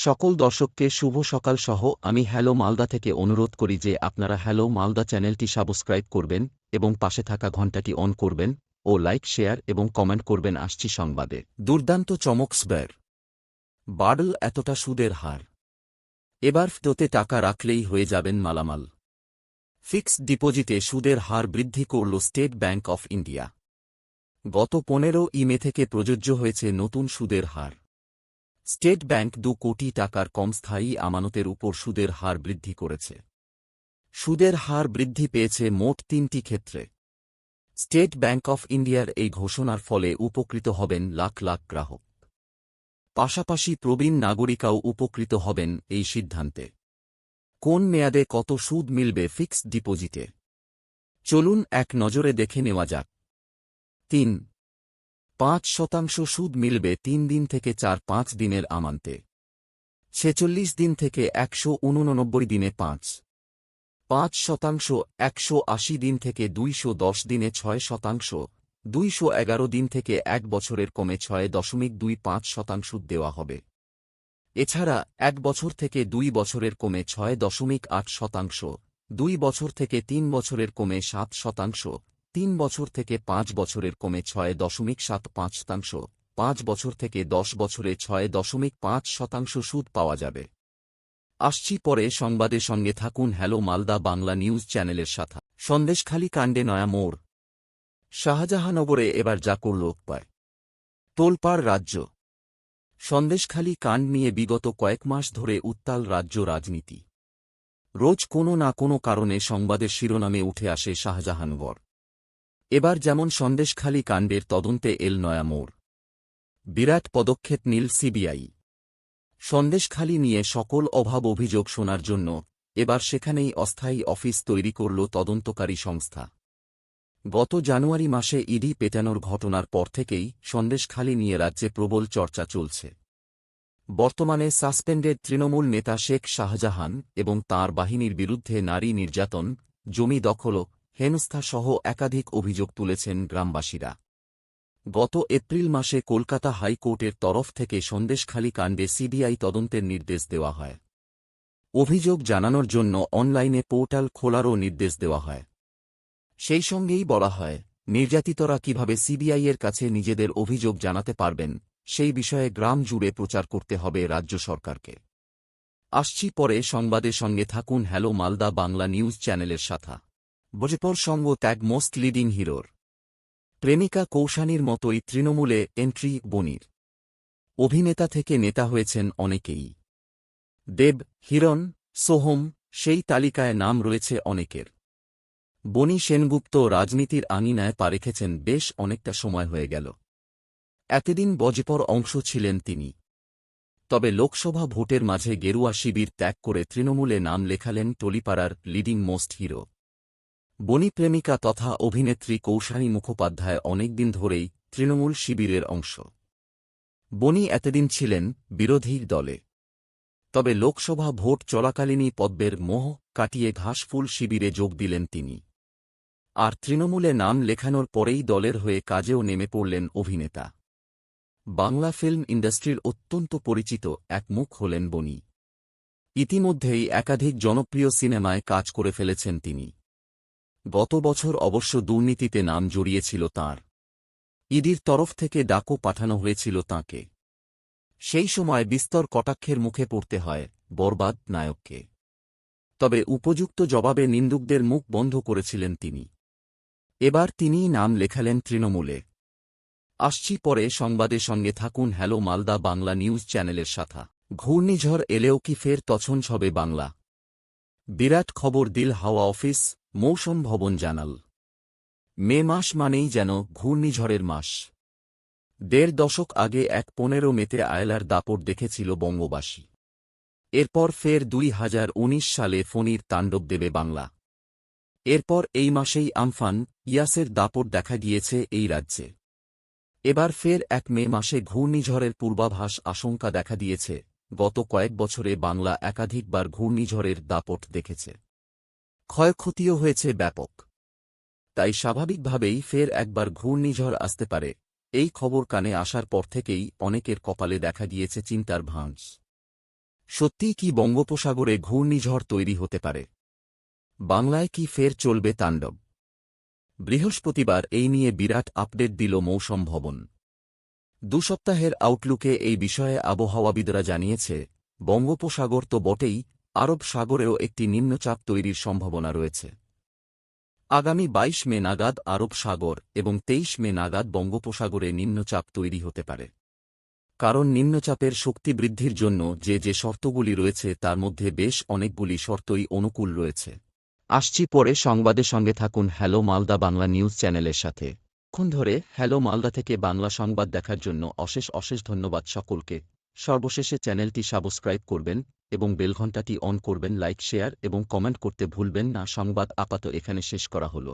সকল দর্শককে শুভ সকাল সহ আমি হ্যালো মালদা থেকে অনুরোধ করি যে আপনারা হ্যালো মালদা চ্যানেলটি সাবস্ক্রাইব করবেন এবং পাশে থাকা ঘণ্টাটি অন করবেন ও লাইক, শেয়ার এবং কমেন্ট করবেন। আসছি সংবাদে। দুর্দান্ত চমক স্ব্যার বাডল এতটা সুদের হার। এবার ফ্টোতে টাকা রাখলেই হয়ে যাবেন মালামাল। ফিক্সড ডিপোজিটে সুদের হার বৃদ্ধি করল স্টেট ব্যাঙ্ক অফ ইন্ডিয়া। গত পনেরো ইমে থেকে প্রযোজ্য হয়েছে নতুন সুদের হার। স্টেট ব্যাংক দু কোটি টাকার কম স্থায়ী আমানতের উপর সুদের হার বৃদ্ধি করেছে। সুদের হার বৃদ্ধি পেয়েছে মোট তিনটি ক্ষেত্রে। স্টেট ব্যাংক অফ ইন্ডিয়ার এই ঘোষণার ফলে উপকৃত হবেন লাখ লাখ গ্রাহক। পাশাপাশি প্রবীণ নাগরিকাও উপকৃত হবেন এই সিদ্ধান্তে। কোন মেয়াদে কত সুদ মিলবে ফিক্সড ডিপোজিটে? চলুন এক নজরে দেখে নেওয়া যাক। তিন পাঁচ শতাংশ সুদ মিলবে তিন দিন থেকে চার পাঁচ দিনের আমান্তে। ছেচল্লিশ দিন থেকে একশো উননব্বই দিনে পাঁচ। পাঁচ শতাংশ একশো আশি দিন থেকে দুইশো দশ দিনে ছয় শতাংশ। দুইশো এগারো দিন থেকে এক বছরের কমে ছয় দশমিক দুই পাঁচ শতাংশ দেওয়া হবে। এছাড়া এক বছর থেকে দুই বছরের কমে ছয় দশমিক আট শতাংশ। দুই বছর থেকে তিন বছরের কমে সাত শতাংশ। তিন বছর থেকে পাঁচ বছরের কমে ছয় দশমিক সাত পাঁচ শতাংশ, পাঁচ বছর থেকে দশ বছরে ছয় দশমিক পাঁচ শতাংশ সুদ পাওয়া যাবে। আসছি পরে সংবাদের সঙ্গে থাকুন হ্যালো মালদা বাংলা নিউজ চ্যানেলের সাথে। সন্দেশখালি কাণ্ডে নয়া মোড়। শাহজাহানগরে এবার যা করল পায় তোলপাড় রাজ্য। সন্দেশখালী কাণ্ড নিয়ে বিগত কয়েক মাস ধরে উত্তাল রাজ্য রাজনীতি। রোজ কোনো না কোনো কারণে সংবাদের শিরোনামে উঠে আসে শাহজাহানগর এবার যেমন সন্দেশখালী কাণ্ডের তদন্তে এল নয়া মোড়। বিরাট পদক্ষেপ নীল সিবিআই। সন্দেশখালী নিয়ে সকল অভাব অভিযোগ শোনার জন্য এবার সেখানেই অস্থায়ী অফিস তৈরি করল তদন্তকারী সংস্থা। গত জানুয়ারি মাসে ইডি পেটানোর ঘটনার পর থেকেই সন্দেশখালী নিয়ে রাজ্যে প্রবল চর্চা চলছে। বর্তমানে সাসপেন্ডেড তৃণমূল নেতা শেখ শাহজাহান এবং তার বাহিনীর বিরুদ্ধে নারী নির্যাতন, জমি দখল হেনস্থাসহ একাধিক অভিযোগ তুলেছেন গ্রামবাসীরা। গত এপ্রিল মাসে কলকাতা হাইকোর্টের তরফ থেকে সন্দেশখালী কাণ্ডে সিবিআই তদন্তের নির্দেশ দেওয়া হয়। অভিযোগ জানানোর জন্য অনলাইনে পোর্টাল খোলারও নির্দেশ দেওয়া হয়। সেই সঙ্গেই বলা হয়, নির্যাতিতরা কীভাবে সিবিআইয়ের কাছে নিজেদের অভিযোগ জানাতে পারবেন, সেই বিষয়ে গ্রাম জুড়ে প্রচার করতে হবে রাজ্য সরকারকে। আসছি পরে সংবাদের সঙ্গে থাকুন হ্যালো মালদা বাংলা নিউজ চ্যানেলের সাথা। বজেপর সঙ্গ ত্যাগ মোস্ট লিডিং হিরোর। প্রেমিকা কৌশানীর মতোই তৃণমূলে এন্ট্রি বনির অভিনেতা থেকে নেতা হয়েছেন অনেকেই। দেব, হিরণ, সোহম, সেই তালিকায় নাম রয়েছে অনেকের। বনি সেনগুপ্ত রাজনীতির আঙিনায় পা রেখেছেন বেশ অনেকটা সময় হয়ে গেল। এতদিন বজেপর অংশ ছিলেন তিনি। তবে লোকসভা ভোটের মাঝে গেরুয়া শিবির ত্যাগ করে তৃণমূলে নাম লেখালেন টলিপাড়ার লিডিং মোস্ট হিরো। বনি প্রেমিকা তথা অভিনেত্রী কৌশানী মুখোপাধ্যায় অনেকদিন ধরেই তৃণমূল শিবিরের অংশ। বনি এতদিন ছিলেন বিরোধীর দলে। তবে লোকসভা ভোট চলাকালীনই পদ্মের মোহ কাটিয়ে ঘাসফুল শিবিরে যোগ দিলেন তিনি। আর তৃণমূলে নাম লেখানোর পরেই দলের হয়ে কাজেও নেমে পড়লেন অভিনেতা। বাংলা ফিল্ম ইন্ডাস্ট্রির অত্যন্ত পরিচিত এক মুখ হলেন বনি। ইতিমধ্যেই একাধিক জনপ্রিয় সিনেমায় কাজ করে ফেলেছেন তিনি। গত বছর অবশ্য দুর্নীতিতে নাম জড়িয়েছিল তাঁর। ইডির তরফ থেকে ডাকও পাঠানো হয়েছিল তাঁকে। সেই সময় বিস্তর কটাক্ষের মুখে পড়তে হয় বরবাদ নায়ককে। তবে উপযুক্ত জবাবে নিন্দুকদের মুখ বন্ধ করেছিলেন তিনি। এবার তিনিই নাম লেখালেন তৃণমূলে। আসছি পরে সংবাদের সঙ্গে থাকুন হ্যালো মালদা বাংলা নিউজ চ্যানেলের সাথা ঘূর্ণিঝড় এলেও কি ফের তছনছ হবে বাংলা? বিরাট খবর দিল হাওয়া অফিস। মৌসুম ভবন জানাল। মে মাস মানেই যেন ঘূর্ণিঝড়ের মাস। দেড় দশক আগে এক পনেরো মেতে আয়লার দাপট দেখেছিল বঙ্গবাসী। এরপর ফের দুই হাজার উনিশ সালে ফণির তাণ্ডব দেবে বাংলা। এরপর এই মাসেই আমফান, ইয়াসের দাপট দেখা গিয়েছে এই রাজ্যে। এবার ফের এক মে মাসে ঘূর্ণিঝড়ের পূর্বাভাস আশঙ্কা দেখা দিয়েছে। গত কয়েক বছরে বাংলা একাধিকবার ঘূর্ণিঝড়ের দাপট দেখেছে। ক্ষয়ক্ষতিও হয়েছে ব্যাপক। তাই স্বাভাবিকভাবেই ফের একবার ঘূর্ণিঝড় আসতে পারে, এই খবর কানে আসার পর থেকেই অনেকের কপালে দেখা দিয়েছে চিন্তার ভাঁজ। সত্যিই কি বঙ্গোপসাগরে ঘূর্ণিঝড় তৈরি হতে পারে? বাংলায় কি ফের চলবে তাণ্ডব? বৃহস্পতিবার এই নিয়ে বিরাট আপডেট দিল মৌসম ভবন। দু সপ্তাহের আউটলুকে এই বিষয়ে আবহাওয়াবিদরা জানিয়েছে, বঙ্গোপসাগর তো বটেই আরব সাগরেও একটি নিম্নচাপ তৈরির সম্ভাবনা রয়েছে। আগামী ২২ মে নাগাদ আরব সাগর এবং ২৩ মে নাগাদ বঙ্গোপসাগরে নিম্নচাপ তৈরি হতে পারে। কারণ নিম্নচাপের শক্তি বৃদ্ধির জন্য যে যে শর্তগুলি রয়েছে তার মধ্যে বেশ অনেকগুলি শর্তই অনুকূল রয়েছে। আসছি পরে সংবাদের সঙ্গে থাকুন হ্যালো মালদা বাংলা নিউজ চ্যানেলের সাথে। ক্ষণ ধরে হ্যালো মালদা থেকে বাংলা সংবাদ দেখার জন্য অশেষ অশেষ ধন্যবাদ সকলকে। সর্বশেষে চ্যানেলটি সাবস্ক্রাইব করবেন এবং বেলঘণ্টাটি অন করবেন, লাইক, শেয়ার এবং কমেন্ট করতে ভুলবেন না। সংবাদ আপাত এখানে শেষ করা হলো।